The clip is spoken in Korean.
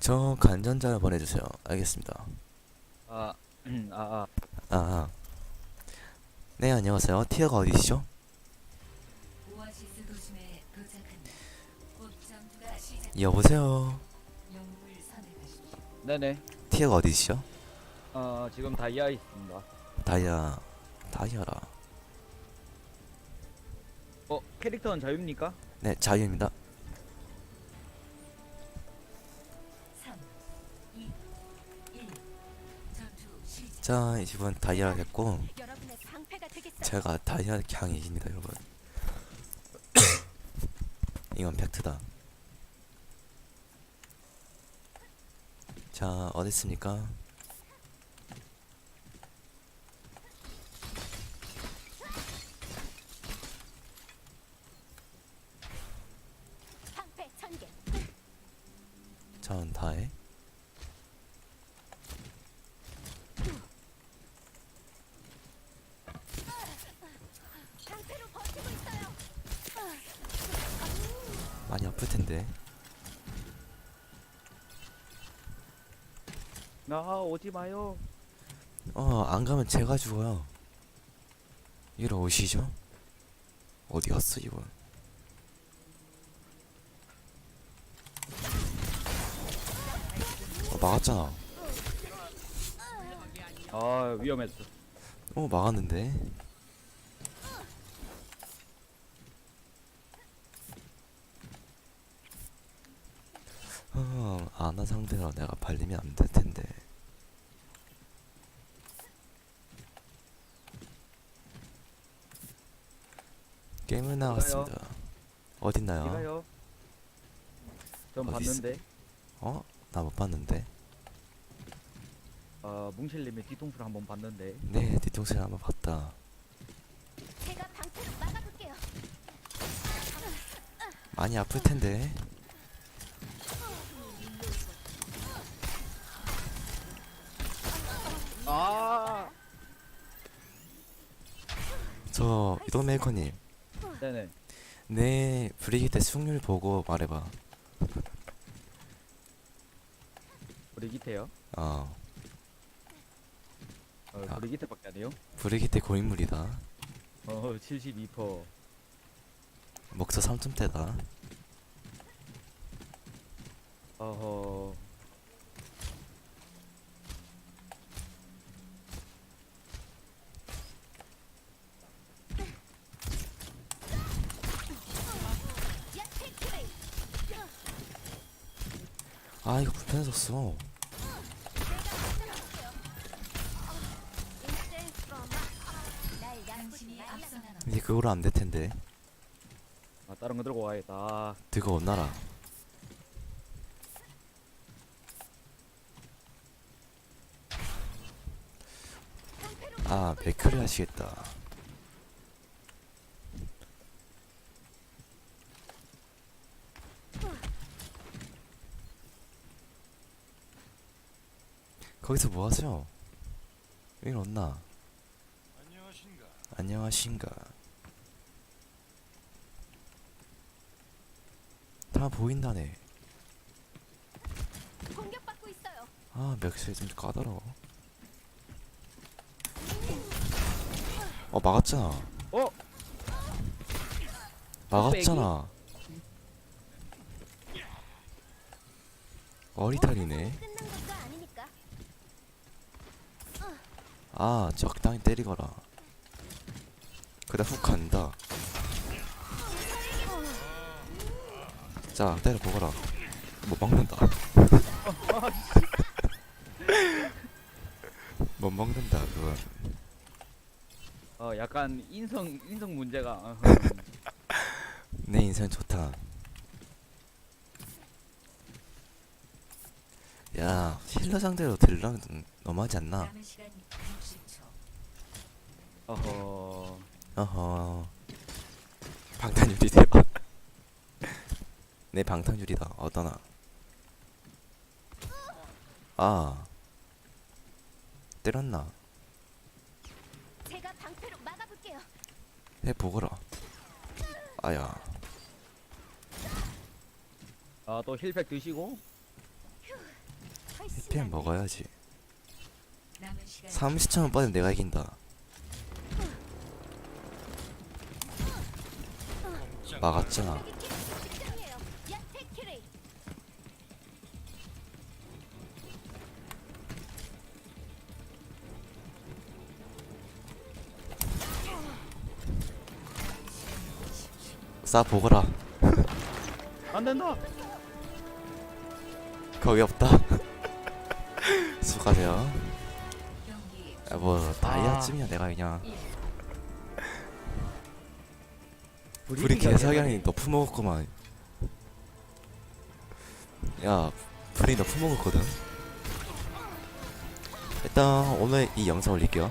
저 간전자 보내주세요. 알겠습니다. 아, 음, 아, 아, 아, 아. 네, 안녕하세요. 티어가 어디시죠? 오아시스 도심에 시작. 여보세요. 영웅을 선택하십시오. 네네. 티어가 어디시죠? 어, 지금 다이아 있습니다. 다이아, 다이아라. 어, 캐릭터는 자유입니까? 네, 자유입니다. 자, 이번 다이아 되겠어요. 제가 다이아 강이십니다, 여러분. 이건 팩트다. 자, 어딨습니까? 전 다해. 방패로 버티고 있어요. 많이 아플 텐데. 나 오지 마요. 어, 안 가면 제가 죽어요. 이러 오시죠? 어디 갔어, 이분? 어, 막았잖아. 아, 위험했어. 어, 막았는데. 어, 아나 상대로 내가 발리면 안 될 텐데. 게임을 나갔습니다. 어딨나요? 이가요. 전 어디 있어? 봤는데, 어? 나 못 봤는데. 어, 뭉실님의 뒤통수를 한번 봤는데, 네, 뒤통수를 한번 봤다. 제가 방패로 막아볼게요. 많이 아플 텐데. 아, 저 이동 메이커님, 네네. 내 브리기테 승률 보고 말해봐. 우리 기태요. 어, 어, 아. 우리 기태밖에 안 해요. 브리기테 고인물이다. 어, 72%. 목소 3점대다. 어허. 야, 테이크레이. 아, 이거 불편해졌어. 이제 그거로 안 될 텐데. 아, 다른 거 들고 와야겠다. 아, 뜨거운 나라. 아, 맥크리 하시겠다. 거기서 뭐 하세요? 왜 없나? 안녕하신가? 안녕하신가? 다 보인다네. 공격받고 있어요. 아, 맥스 좀 까다로워. 어, 막았잖아. 어? 막았잖아. 어리탈이네. 끝난 것도 아니니까. 아, 적당히 때리거라. 그다 훅 간다. 자, 때려보거라. 못 막는다. 못 먹는다, 그건. 어, 약간 인성, 인성 문제가. 어허. 내 인생 좋다. 야, 힐러 상대로 딜랑 좀 너무하지 않나? 남은 시간 60초. 어허. 어허. 방탄유리 대박. 내 방탄유리다. 어떠나? 아. 때렸나? 제가 방패로 막아볼게요. 해 보거라. 아야. 아, 또 힐팩 드시고? 낫네. 먹어야지 남은 시간 30초만 빠지면 내가 이긴다 막았잖아 직전이에요. 야채 키리. 싸 보거라 안 된다. 거기 없다 수고하세요. 경기 야, 뭐 다이아쯤이야 내가 그냥. 불이 개사기하니 너 품먹었구만. 야 불이 너 품먹었거든. 일단 오늘 이 영상 올릴게요